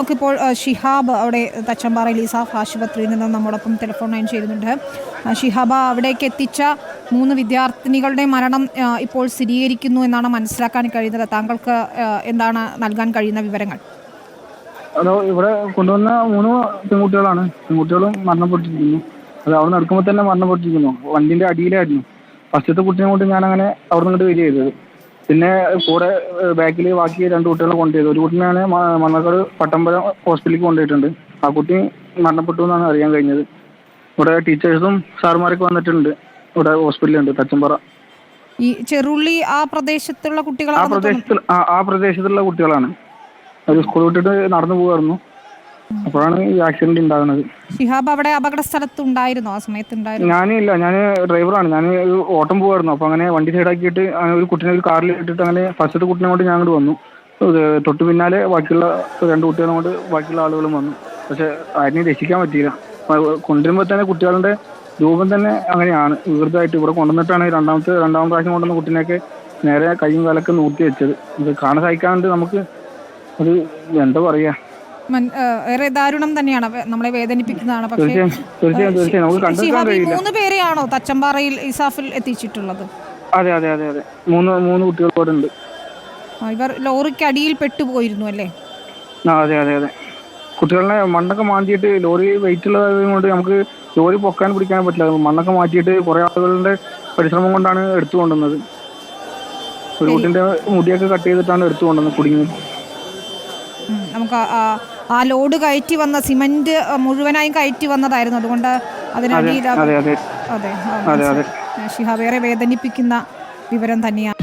നമുക്കിപ്പോൾ ഷിഹാബ് അവിടെ തച്ചമ്പാറ ലിസാഫ് ആശുപത്രിയിൽ നിന്ന് നമ്മോടൊപ്പം ടെലിഫോൺ ലൈൻ ചെയ്യുന്നുണ്ട്. ഷിഹാബ അവിടേക്ക് എത്തിച്ച മൂന്ന് വിദ്യാർത്ഥിനികളുടെ മരണം ഇപ്പോൾ സ്ഥിരീകരിക്കുന്നു എന്നാണ് മനസ്സിലാക്കാൻ കഴിയുന്നത്. താങ്കൾക്ക് എന്താണ് നൽകാൻ കഴിയുന്ന വിവരങ്ങൾ? അതോ ഇവിടെ കൊണ്ടുവന്ന മൂന്ന് പെൺകുട്ടികളാണ്. പെൺകുട്ടികളും മരണപ്പെട്ടിരിക്കുന്നു. അത് അവിടെ നടക്കുമ്പോൾ തന്നെ മരണപ്പെട്ടിരിക്കുന്നു. വണ്ടിന്റെ അടിയിലായിരുന്നു. ഫസ്റ്റത്തെ കുട്ടിയെ കൊണ്ട് ഞാൻ അങ്ങനെ അവിടെ നിന്നിട്ട് വരിക ചെയ്തത്. പിന്നെ കൂടെ ബാക്കിൽ ബാക്കി രണ്ട് കുട്ടികളെ കൊണ്ടുപോയത്. ഒരു കുട്ടീനെയാണ് മണ്ണാർക്കാട് മണ്ണക്കാട് പട്ടമ്പലം ഹോസ്പിറ്റലിലേക്ക് കൊണ്ടുപോയിട്ടുണ്ട്. ആ കുട്ടി മരണപ്പെട്ടു എന്നാണ് അറിയാൻ കഴിഞ്ഞത്. ഇവിടെ ടീച്ചേഴ്സും സാറുമാരൊക്കെ വന്നിട്ടുണ്ട്. ഇവിടെ ഹോസ്പിറ്റലുണ്ട് തച്ചമ്പറ. ഈ ചെറുള്ളി ആ പ്രദേശത്തുള്ള കുട്ടികളാണ് ആ പ്രദേശത്തുള്ള കുട്ടികളാണ്. ഒരു സ്കൂൾ വിട്ടിട്ട് നടന്നു പോകുമായിരുന്നു അപ്പോഴാണ് ഈ ആക്സിഡന്റ് ഉണ്ടാകുന്നത് ഷിഹാബ് അവിടെ അപകട സ്ഥലത്ത് ഉണ്ടായിരുന്നോ ആ സമയത്ത് ഉണ്ടായിരുന്നു ഞാനില്ല ഞാൻ ഡ്രൈവറാണ് ഞാൻ ഒരു ഓട്ടം പോവായിരുന്നു. അപ്പോൾ അങ്ങനെ വണ്ടി സൈഡാക്കിയിട്ട് അങ്ങനെ ഒരു കുട്ടീനെ ഒരു കാറിൽ ഇട്ടിട്ട് അങ്ങനെ ഫസ്റ്റത്തെ കുട്ടീനെ കൊണ്ട് ഞാൻ അങ്ങോട്ട് വന്നു ഇത് തൊട്ട് പിന്നാലെ ബാക്കിയുള്ള രണ്ട് കുട്ടികളെ കൊണ്ട് ബാക്കിയുള്ള ആളുകളും വന്നു. പക്ഷെ ആരെയും രക്ഷിക്കാൻ പറ്റിയില്ല. കൊണ്ടുവരുമ്പോൾ തന്നെ കുട്ടികളുടെ രൂപം തന്നെ അങ്ങനെയാണ്. വികൃതമായിട്ട് ഇവിടെ കൊണ്ടുവന്നിട്ടാണ് രണ്ടാമത്തെ രണ്ടാം പ്രാവശ്യം കൊണ്ടുവന്ന കുട്ടീനെയൊക്കെ നേരെ കൈയും കാലൊക്കെ നൂർത്തി വെച്ചത്. ഇത് കാണാൻ സഹിക്കാണ്ട് നമുക്ക് അത് എന്താ പറയാ മൻ- ആ, ഏറെ ദാരുണം തന്നെയാണ്. നമ്മളെ വേദനിപ്പിക്കുന്നതാണ്. പക്ഷേ മൂന്ന് പേരെയാണോ തച്ചമ്പാറയിൽ ഇസാഫിൽ എത്തിച്ചിട്ടുള്ളത്? അതെ അതെ അതെ അതെ. മൂന്ന് മൂന്ന് കുട്ടികൾ ഉണ്ട്. ഇവർ ലോറിക്ക് അടിയിൽ പെട്ടുപോയിരുന്നു അല്ലേ? അതെ അതെ അതെ. കുട്ടികളെ മണ്ണൊക്കെ മാറ്റിയിട്ട് ലോറി വെയിറ്റ് ഉള്ളത് കൊണ്ട് നമുക്ക് ലോറി പൊക്കാൻ പിടിക്കാൻ പറ്റില്ല. മണ്ണൊക്കെ മാറ്റിയിട്ട് കുറെ ആളുകളുടെ പരിശ്രമം കൊണ്ടാണ് എടുത്തു കൊണ്ടുവന്നത്. ഒരു കുട്ടിന്റെ മുടിയൊക്കെ കട്ട് ചെയ്തിട്ടാണ് എടുത്തു കൊണ്ടുവന്നത് കുടുങ്ങി. നമുക്ക് ആ- ലോഡ് കയറ്റി വന്ന സിമന്റ് മുഴുവനായും കയറ്റി വന്നതായിരുന്നു. അതുകൊണ്ട് അതിനടിയിൽ അതെ അതെ മനസ്സിലായി. ഷിഹാബ് വേദനിപ്പിക്കുന്ന വിവരം തന്നെയാണ്.